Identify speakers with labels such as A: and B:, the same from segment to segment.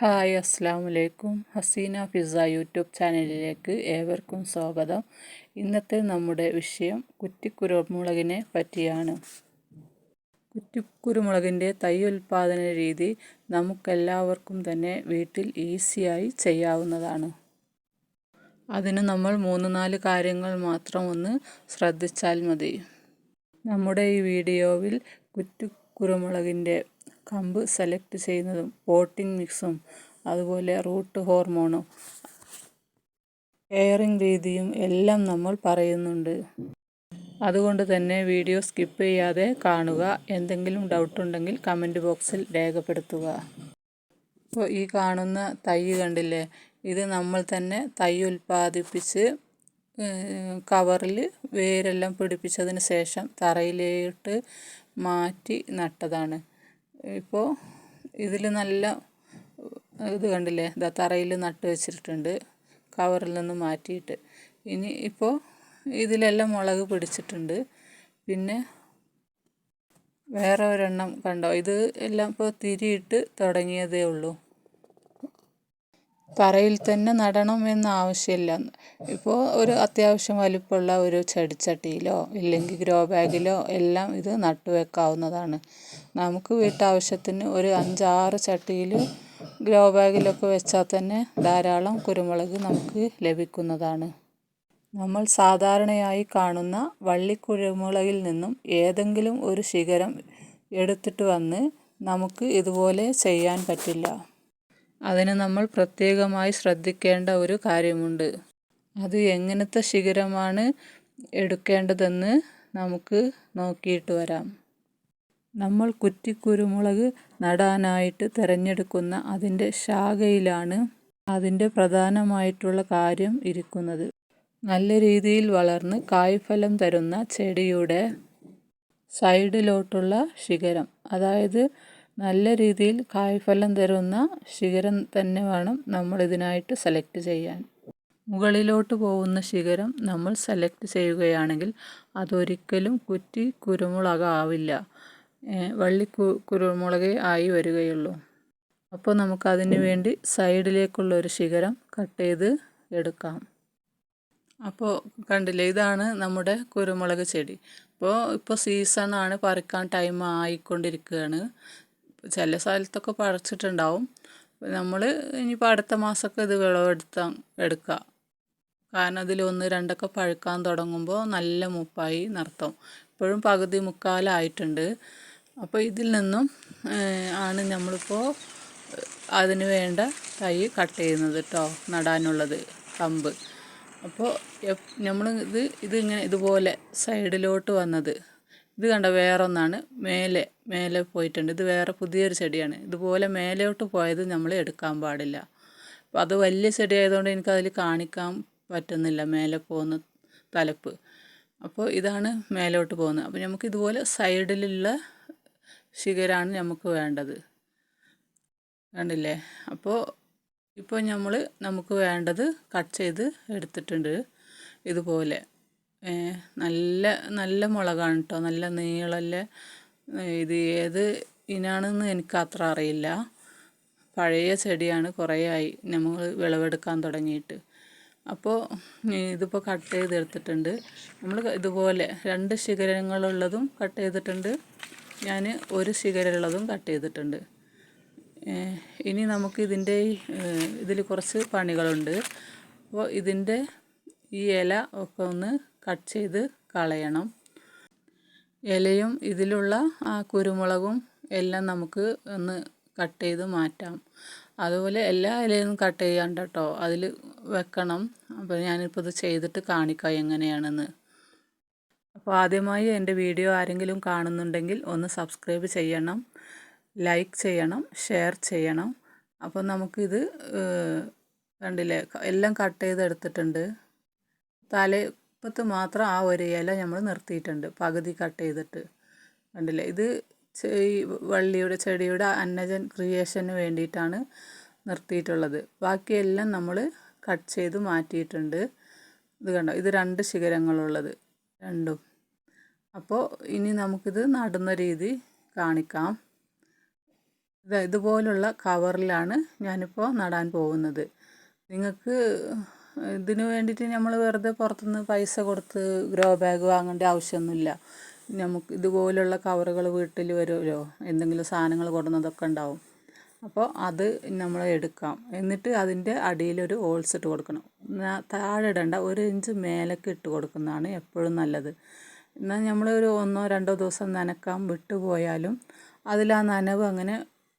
A: Hi അസ്സാം വലൈക്കും Hasina pizza YouTube ചാനലിലേക്ക് ഏവർക്കും സ്വാഗതം. ഇന്നത്തെ നമ്മുടെ വിഷയം കുറ്റിക്കുരുമുളകിനെ പറ്റിയാണ്. കുറ്റിക്കുരുമുളകിന്റെ തൈ ഉൽപ്പാദന രീതി നമുക്കെല്ലാവർക്കും തന്നെ വീട്ടിൽ ഈസിയായി ചെയ്യാവുന്നതാണ്. അതിന് നമ്മൾ മൂന്ന് നാല് കാര്യങ്ങൾ മാത്രം ഒന്ന് ശ്രദ്ധിച്ചാൽ മതി. നമ്മുടെ ഈ വീഡിയോവിൽ കുറ്റിക്കുരുമുളകിന്റെ കമ്പ് സെലക്ട് ചെയ്യുന്നതും പോട്ടിംഗ് മിക്സും അതുപോലെ റൂട്ട് ഹോർമോണും എയറിംഗ് രീതിയും എല്ലാം നമ്മൾ പറയുന്നുണ്ട്. അതുകൊണ്ട് തന്നെ വീഡിയോ സ്കിപ്പ് ചെയ്യാതെ കാണുക. എന്തെങ്കിലും ഡൗട്ട് ഉണ്ടെങ്കിൽ കമന്റ് ബോക്സിൽ രേഖപ്പെടുത്തുക. ഇപ്പോൾ ഈ കാണുന്ന തൈ കണ്ടില്ലേ? ഇത് നമ്മൾ തന്നെ തൈ ഉൽപ്പാദിപ്പിച്ച് കവറിൽ വേരെല്ലാം പിടിപ്പിച്ചതിന് ശേഷം തറയിലേട്ട് മാറ്റി നട്ടതാണ്. ഇപ്പോൾ ഇതിൽ നല്ല ഇത് കണ്ടില്ലേ? ഇതാ തറയിൽ നട്ട് വെച്ചിട്ടുണ്ട്. കവറിൽ നിന്ന് മാറ്റിയിട്ട്. ഇനി ഇപ്പോൾ ഇതിലെല്ലാം മുളക് പിടിച്ചിട്ടുണ്ട്. പിന്നെ വേറെ ഒരെണ്ണം കണ്ടോ? ഇത് എല്ലാം ഇപ്പോൾ തിരിയിട്ട് തുടങ്ങിയതേ ഉള്ളൂ. തറയിൽ തന്നെ നടണം എന്ന ആവശ്യമില്ല. ഇപ്പോൾ ഒരു അത്യാവശ്യം വലിപ്പമുള്ള ഒരു ചെടിച്ചട്ടിയിലോ ഇല്ലെങ്കിൽ ഗ്രോ ബാഗിലോ എല്ലാം ഇത് നട്ടു വെക്കാവുന്നതാണ്. നമുക്ക് വീട്ടാവശ്യത്തിന് ഒരു അഞ്ചാറ് ചട്ടിയിൽ ഗ്രോ ബാഗിലൊക്കെ വെച്ചാൽ തന്നെ ധാരാളം കുരുമുളക് നമുക്ക് ലഭിക്കുന്നതാണ്. നമ്മൾ സാധാരണയായി കാണുന്ന വള്ളിക്കുരുമുളകിൽ നിന്നും ഏതെങ്കിലും ഒരു ശിഖരം എടുത്തിട്ട് വന്ന് നമുക്ക് ഇതുപോലെ ചെയ്യാൻ പറ്റില്ല. അതിന് നമ്മൾ പ്രത്യേകമായി ശ്രദ്ധിക്കേണ്ട ഒരു കാര്യമുണ്ട്. അത് എങ്ങനത്തെ ശിഖരമാണ് എടുക്കേണ്ടതെന്ന് നമുക്ക് നോക്കിയിട്ട് വരാം. നമ്മൾ കുറ്റിക്കുരുമുളക് നടാനായിട്ട് തിരഞ്ഞെടുക്കുന്ന അതിന്റെ ശാഖയിലാണ് അതിന്റെ പ്രധാനമായിട്ടുള്ള കാര്യം ഇരിക്കുന്നത്. നല്ല രീതിയിൽ വളർന്ന് കായ്ഫലം തരുന്ന ചെടിയുടെ സൈഡിലോട്ടുള്ള ശിഖരം അതായത് നല്ല രീതിയിൽ കായ്ഫലം തരുന്ന ശിഖരം തന്നെ വേണം നമ്മൾ ഇതിനായിട്ട് സെലക്ട് ചെയ്യാൻ. മുകളിലോട്ട് പോകുന്ന ശിഖരം നമ്മൾ സെലക്ട് ചെയ്യുകയാണെങ്കിൽ അതൊരിക്കലും കുറ്റി കുരുമുളകാവില്ല. വള്ളി കുരുമുളകേ ആയി വരികയുള്ളൂ. അപ്പോൾ നമുക്കതിന് വേണ്ടി സൈഡിലേക്കുള്ള ഒരു ശിഖരം കട്ട് ചെയ്ത് എടുക്കാം. അപ്പോൾ കണ്ടില്ലേ ഇതാണ് നമ്മുടെ കുരുമുളക് ചെടി. അപ്പോൾ ഇപ്പോൾ സീസണാണ് പറിക്കാൻ ടൈം ആയിക്കൊണ്ടിരിക്കുകയാണ്. ചില സ്ഥലത്തൊക്കെ പറിച്ചിട്ടുണ്ടാവും. നമ്മൾ ഇനിയിപ്പോൾ അടുത്ത മാസമൊക്കെ ഇത് വിളവെടുത്താൽ എടുക്കുക കാരണം അതിൽ ഒന്ന് രണ്ടൊക്കെ പഴുക്കാൻ തുടങ്ങുമ്പോൾ നല്ല മുപ്പായി നിർത്തും. ഇപ്പോഴും പകുതി മുക്കാലായിട്ടുണ്ട്. അപ്പോൾ ഇതിൽ നിന്നും ആണ് നമ്മളിപ്പോൾ അതിന് വേണ്ട തൈ കട്ട് ചെയ്യുന്നത് കേട്ടോ നടാനുള്ളത് കമ്പ്. അപ്പോൾ നമ്മൾ ഇത് ഇതിങ്ങനെ ഇതുപോലെ സൈഡിലോട്ട് വന്നത്. ഇത് കണ്ട വേറൊന്നാണ്. മേലെ മേലെ പോയിട്ടുണ്ട്. ഇത് വേറെ പുതിയൊരു ചെടിയാണ്. ഇതുപോലെ മേലോട്ട് പോയത് നമ്മൾ എടുക്കാൻ പാടില്ല. അപ്പോൾ അത് വലിയ ചെടി ആയതുകൊണ്ട് എനിക്കതിൽ കാണിക്കാൻ പറ്റുന്നില്ല മേലെ പോകുന്ന തലപ്പ്. അപ്പോൾ ഇതാണ് മേലോട്ട് പോകുന്നത്. അപ്പോൾ നമുക്ക് ഇതുപോലെ സൈഡിലുള്ള ശിഖരാണ് നമുക്ക് വേണ്ടത്. കണ്ടില്ലേ? അപ്പോൾ ഇപ്പോൾ നമ്മൾ നമുക്ക് വേണ്ടത് കട്ട് ചെയ്ത് എടുത്തിട്ടുണ്ട് ഇതുപോലെ. നല്ല നല്ല മുളകാണ് കേട്ടോ നല്ല നീളല്ല ഇത് ഏത് ഇനാണെന്ന് എനിക്ക് അത്ര അറിയില്ല. പഴയ ചെടിയാണ് കുറേ ആയി നമ്മൾ വിളവെടുക്കാൻ തുടങ്ങിയിട്ട്. അപ്പോൾ ഇതിപ്പോൾ കട്ട് ചെയ്തെടുത്തിട്ടുണ്ട്. നമ്മൾ ഇതുപോലെ രണ്ട് ശിഖരങ്ങളുള്ളതും കട്ട് ചെയ്തിട്ടുണ്ട്. ഞാൻ ഒരു ശിഖരമുള്ളതും കട്ട് ചെയ്തിട്ടുണ്ട്. ഇനി നമുക്ക് ഇതിന്റെ ഇതിൽ കുറച്ച് പണികളുണ്ട്. അപ്പോൾ ഇതിന്റെ ഈ ഇല ഒക്കെ ഒന്ന് കട്ട് ചെയ്ത് കളയണം. ഇലയും ഇതിലുള്ള ആ കുരുമുളകും എല്ലാം നമുക്ക് ഒന്ന് കട്ട് ചെയ്ത് മാറ്റാം. അതുപോലെ എല്ലാ ഇലയും കട്ട് ചെയ്യാണ്ട് കേട്ടോ അതിൽ വെക്കണം. അപ്പോൾ ഞാനിപ്പോൾ ഇത് ചെയ്തിട്ട് കാണിക്കാം എങ്ങനെയാണെന്ന്. അപ്പോൾ ആദ്യമായി എന്റെ വീഡിയോ ആരെങ്കിലും കാണുന്നുണ്ടെങ്കിൽ ഒന്ന് സബ്സ്ക്രൈബ് ചെയ്യണം. ലൈക്ക് ചെയ്യണം. ഷെയർ ചെയ്യണം. അപ്പോൾ നമുക്കിത് കണ്ടില്ലേ? എല്ലാം കട്ട് ചെയ്തെടുത്തിട്ടുണ്ട്. തലപ്പത്ത് മാത്രം ആ ഒരു ഇല നമ്മൾ നിർത്തിയിട്ടുണ്ട്. പകുതി കട്ട് ചെയ്തിട്ട്. കണ്ടില്ലേ? ഇത് ഈ വള്ളിയുടെ ചെടിയുടെ അന്നജൻ ക്രിയേഷന് വേണ്ടിയിട്ടാണ് നിർത്തിയിട്ടുള്ളത്. ബാക്കിയെല്ലാം നമ്മൾ കട്ട് ചെയ്ത് മാറ്റിയിട്ടുണ്ട്. ഇത് കണ്ടോ? ഇത് രണ്ട് ശിഖരങ്ങളുള്ളത് രണ്ടും. അപ്പോൾ ഇനി നമുക്കിത് നടുന്ന രീതി കാണിക്കാം. ഇതാ ഇതുപോലുള്ള കവറിലാണ് ഞാനിപ്പോൾ നടാൻ പോകുന്നത്. നിങ്ങൾക്ക് ഇതിന് വേണ്ടിയിട്ട് നമ്മൾ വെറുതെ പുറത്തുനിന്ന് പൈസ കൊടുത്ത് ഗ്രോ ബാഗ് വാങ്ങേണ്ട ആവശ്യമൊന്നുമില്ല. നമുക്ക് ഇതുപോലുള്ള കവറുകൾ വീട്ടിൽ വരുമല്ലോ. എന്തെങ്കിലും സാധനങ്ങൾ കൊടുക്കുന്നതൊക്കെ ഉണ്ടാവും. അപ്പോൾ അത് നമ്മൾ എടുക്കാം. എന്നിട്ട് അതിന്റെ അടിയിലൊരു ഹോൾസ് ഇട്ട് കൊടുക്കണം. താഴെ ഇടേണ്ട. ഒരു ഇഞ്ച് മേലേക്ക് ഇട്ട് കൊടുക്കുന്നതാണ് എപ്പോഴും നല്ലത്. എന്നാൽ നമ്മൾ ഒരു ഒന്നോ രണ്ടോ ദിവസം നനക്കാൻ വിട്ടുപോയാലും അതിൽ ആ നനവ് അങ്ങനെ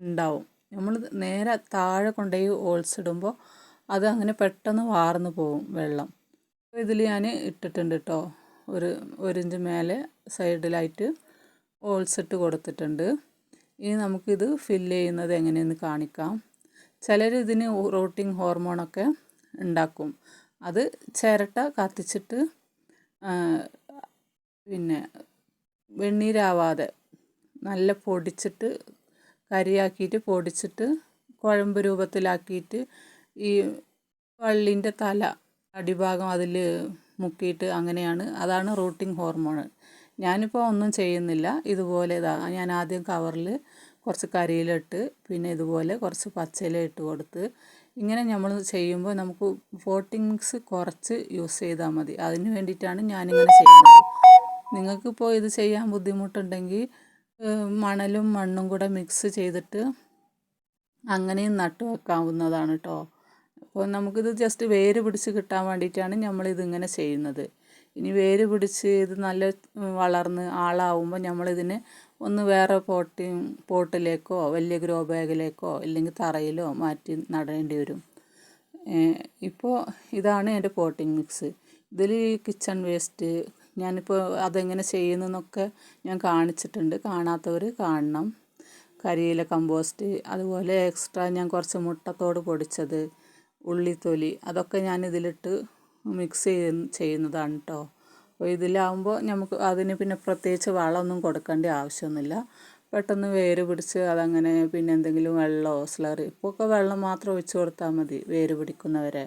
A: ഉണ്ടാവും. നമ്മൾ നേരെ താഴെ കൊണ്ടുപോയി ഹോൾസ് ഇടുമ്പോൾ അത് അങ്ങനെ പെട്ടെന്ന് വാർന്നു പോകും വെള്ളം. ഇതിൽ ഞാൻ ഇട്ടിട്ടുണ്ട് കേട്ടോ ഒരു ഒരിഞ്ച് മേലെ സൈഡിലായിട്ട് ഹോൾസ് ഇട്ട് കൊടുത്തിട്ടുണ്ട്. ഇനി നമുക്കിത് ഫില്ല് ചെയ്യുന്നത് എങ്ങനെയെന്ന് കാണിക്കാം. ചിലർ ഇതിന് റോട്ടിങ് ഹോർമോണൊക്കെ ഉണ്ടാക്കും. അത് ചിരട്ട കത്തിച്ചിട്ട് പിന്നെ വെണ്ണീരാവാതെ നല്ല പൊടിച്ചിട്ട് കരിയാക്കിയിട്ട് പൊടിച്ചിട്ട് കുഴമ്പ് രൂപത്തിലാക്കിയിട്ട് ഈ വള്ളിന്റെ തല അടിഭാഗം അതിൽ മുക്കിയിട്ട് അങ്ങനെയാണ്. അതാണ് റൂട്ടിങ് ഹോർമോൺ ഞാനിപ്പോൾ ഒന്നും ചെയ്യുന്നില്ല. ഇതുപോലെ ഇതാ ഞാൻ ആദ്യം കവറിൽ കുറച്ച് കരിയിലിട്ട് പിന്നെ ഇതുപോലെ കുറച്ച് പച്ചയില ഇട്ട് കൊടുത്ത് ഇങ്ങനെ നമ്മൾ ചെയ്യുമ്പോൾ നമുക്ക് ഫോട്ടിങ്സ് കുറച്ച് യൂസ് ചെയ്താൽ മതി. അതിന് വേണ്ടിയിട്ടാണ് ഞാനിങ്ങനെ ചെയ്യുന്നത്. നിങ്ങൾക്കിപ്പോൾ ഇത് ചെയ്യാൻ ബുദ്ധിമുട്ടുണ്ടെങ്കിൽ മണലും മണ്ണും കൂടെ മിക്സ് ചെയ്തിട്ട് അങ്ങനെയും നട്ടു വെക്കാവുന്നതാണ് കേട്ടോ അപ്പോൾ നമുക്കിത് ജസ്റ്റ് വേര് പിടിച്ച് കിട്ടാൻ വേണ്ടിയിട്ടാണ് നമ്മളിതിങ്ങനെ ചെയ്യുന്നത്. ഇനി വേര് പിടിച്ച് ഇത് നല്ല വളർന്ന് ആളാവുമ്പോൾ നമ്മളിതിനെ ഒന്ന് വേറെ പോട്ടി പോട്ടിലേക്കോ വലിയ ഗ്രോ ബാഗിലേക്കോ ഇല്ലെങ്കിൽ തറയിലോ മാറ്റി നടേണ്ടി വരും. ഇപ്പോൾ ഇതാണ് എന്റെ പോട്ടിംഗ് മിക്സ്. ഇതിൽ കിച്ചൺ വേസ്റ്റ് ഞാനിപ്പോൾ അതെങ്ങനെ ചെയ്യുന്നതെന്നൊക്കെ ഞാൻ കാണിച്ചിട്ടുണ്ട്. കാണാത്തവർ കാണണം. കരിയില കമ്പോസ്റ്റ് അതുപോലെ എക്സ്ട്രാ ഞാൻ കുറച്ച് മുട്ടത്തോട് പൊടിച്ചത്. ഉള്ളിത്തൊലി അതൊക്കെ ഞാൻ ഇതിലിട്ട് മിക്സ് ചെയ്ത് ചെയ്യുന്നതാണ് കേട്ടോ അപ്പോൾ ഇതിലാവുമ്പോൾ നമുക്ക് അതിന് പിന്നെ പ്രത്യേകിച്ച് വളമൊന്നും കൊടുക്കേണ്ട ആവശ്യമൊന്നുമില്ല. പെട്ടെന്ന് വേര് പിടിച്ച് അതങ്ങനെ പിന്നെ എന്തെങ്കിലും വെള്ളമോ സ്ലറി ഇപ്പോൾ ഒക്കെ വെള്ളം മാത്രം ഒഴിച്ചു കൊടുത്താൽ മതി വേര് പിടിക്കുന്നവരെ.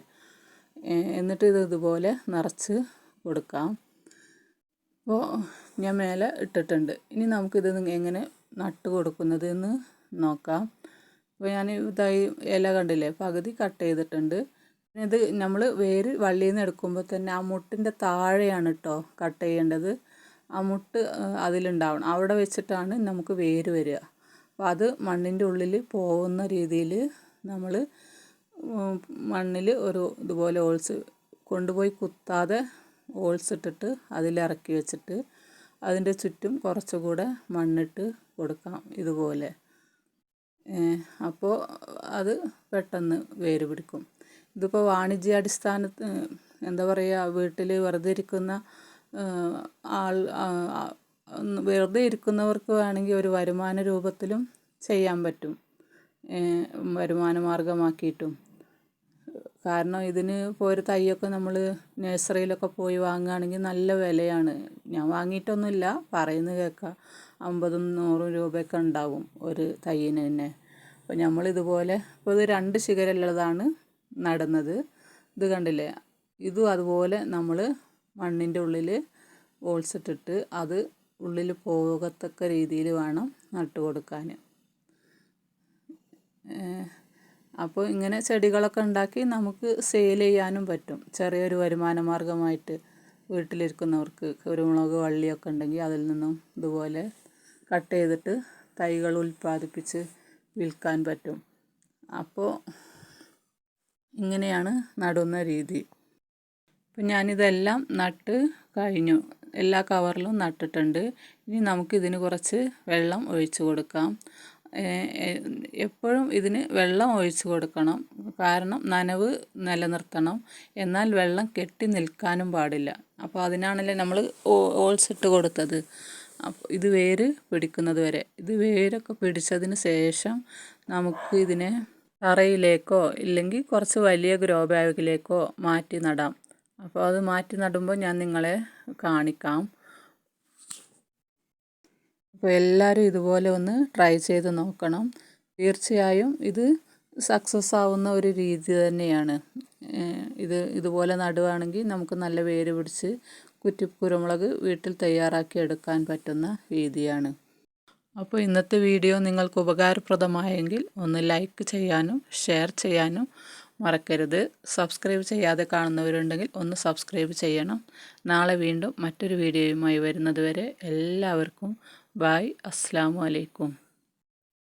A: എന്നിട്ട് ഇത് ഇതുപോലെ നിറച്ച് കൊടുക്കാം. അപ്പോൾ ഞാൻ മേലെ ഇട്ടിട്ടുണ്ട്. ഇനി നമുക്കിത് എങ്ങനെ നട്ട് കൊടുക്കുന്നത് എന്ന് നോക്കാം. അപ്പോൾ ഞാൻ ഇതായി ഇല കണ്ടില്ലേ? പകുതി കട്ട് ചെയ്തിട്ടുണ്ട്. പിന്നെ ഇത് നമ്മൾ വേര് വള്ളിയിൽ നിന്ന് എടുക്കുമ്പോൾ തന്നെ ആ മുട്ടിന്റെ താഴെയാണ് കേട്ടോ കട്ട് ചെയ്യേണ്ടത്. ആ മുട്ട് അതിലുണ്ടാവണം. അവിടെ വെച്ചിട്ടാണ് നമുക്ക് വേര് വരിക. അപ്പോൾ അത് മണ്ണിന്റെ ഉള്ളിൽ പോകുന്ന രീതിയിൽ നമ്മൾ മണ്ണിൽ ഒരു ഇതുപോലെ ഓൾസ് കൊണ്ടുപോയി കുത്താതെ ഓൾസ് ഇട്ടിട്ട് അതിലിറക്കി വെച്ചിട്ട് അതിന്റെ ചുറ്റും കുറച്ചുകൂടെ മണ്ണിട്ട് കൊടുക്കാം ഇതുപോലെ. അപ്പോൾ അത് പെട്ടെന്ന് വേര് പിടിക്കും. ഇതിപ്പോൾ വാണിജ്യാടിസ്ഥാനത്ത് എന്താ പറയുക വീട്ടിൽ വെറുതെ ഇരിക്കുന്ന ആൾ വെറുതെ ഇരിക്കുന്നവർക്ക് വേണമെങ്കിൽ ഒരു വരുമാന രൂപത്തിലും ചെയ്യാൻ പറ്റും. വരുമാന മാർഗമാക്കിയിട്ടും കാരണം ഇതിന് ഇപ്പോൾ ഒരു തൈയൊക്കെ നമ്മൾ നഴ്സറിയിലൊക്കെ പോയി വാങ്ങുകയാണെങ്കിൽ നല്ല വിലയാണ്. ഞാൻ വാങ്ങിയിട്ടൊന്നുമില്ല. പറയുന്നത് കേൾക്കാം. അമ്പതും നൂറും രൂപയൊക്കെ ഉണ്ടാവും ഒരു തൈയിന് തന്നെ. അപ്പോൾ നമ്മളിതുപോലെ ഇപ്പോൾ ഇത് രണ്ട് ശിഖരമുള്ളതാണ് നടുന്നത്. ഇത് കണ്ടില്ലേ? ഇതും അതുപോലെ നമ്മൾ മണ്ണിന്റെ ഉള്ളിൽ ഓൾസിട്ടിട്ട് അത് ഉള്ളിൽ പോകത്തക്ക രീതിയിൽ വേണം നട്ടു കൊടുക്കാൻ അപ്പോൾ ഇങ്ങനെ ചെടികളൊക്കെ ഉണ്ടാക്കി നമുക്ക് സെയിൽ ചെയ്യാനും പറ്റും. ചെറിയൊരു വരുമാന മാർഗമായിട്ട് വീട്ടിലിരിക്കുന്നവർക്ക് കുരുമുളക് വള്ളിയൊക്കെ ഉണ്ടെങ്കിൽ അതിൽ നിന്നും ഇതുപോലെ കട്ട് ചെയ്തിട്ട് തൈകൾ ഉൽപ്പാദിപ്പിച്ച് വിൽക്കാൻ പറ്റും. അപ്പോൾ ഇങ്ങനെയാണ് നടുന്ന രീതി. ഇപ്പം ഞാനിതെല്ലാം നട്ട് കഴിഞ്ഞു. എല്ലാ കവറിലും നട്ടിട്ടുണ്ട്. ഇനി നമുക്കിതിന് കുറച്ച് വെള്ളം ഒഴിച്ചു കൊടുക്കാം. എപ്പോഴും ഇതിന് വെള്ളം ഒഴിച്ചു കൊടുക്കണം. കാരണം നനവ് നിലനിർത്തണം. എന്നാൽ വെള്ളം കെട്ടി നിൽക്കാനും പാടില്ല. അപ്പോൾ അതിനാണല്ലേ നമ്മൾ ഓൾസിട്ട് കൊടുത്തത്. അപ്പോൾ ഇത് വേര് പിടിക്കുന്നത് വരെ. ഇത് വേരൊക്കെ പിടിച്ചതിന് ശേഷം നമുക്ക് ഇതിനെ തറയിലേക്കോ ഇല്ലെങ്കിൽ കുറച്ച് വലിയ ഗ്രോ ബാഗിലേക്കോ മാറ്റി നടാം. അപ്പോൾ അത് മാറ്റി നടുമ്പോൾ ഞാൻ നിങ്ങളെ കാണിക്കാം. അപ്പോൾ എല്ലാവരും ഇതുപോലെ ഒന്ന് ട്രൈ ചെയ്ത് നോക്കണം. തീർച്ചയായും ഇത് സക്സസ് ആവുന്ന ഒരു രീതി തന്നെയാണ്. ഇത് ഇതുപോലെ നടുവാണെങ്കിൽ നമുക്ക് നല്ല വേര് പിടിച്ച് കുറ്റി കുരുമുളക് വീട്ടിൽ തയ്യാറാക്കി എടുക്കാൻ പറ്റുന്ന രീതിയാണ്. അപ്പോൾ ഇന്നത്തെ വീഡിയോ നിങ്ങൾക്ക് ഉപകാരപ്രദമായെങ്കിൽ ഒന്ന് ലൈക്ക് ചെയ്യാനും ഷെയർ ചെയ്യാനും മറക്കരുത്. സബ്സ്ക്രൈബ് ചെയ്യാതെ കാണുന്നവരുണ്ടെങ്കിൽ ഒന്ന് സബ്സ്ക്രൈബ് ചെയ്യണം. നാളെ വീണ്ടും മറ്റൊരു വീഡിയോയുമായി വരുന്നതുവരെ എല്ലാവർക്കും ബായ് അസ്സാം വലൈക്കും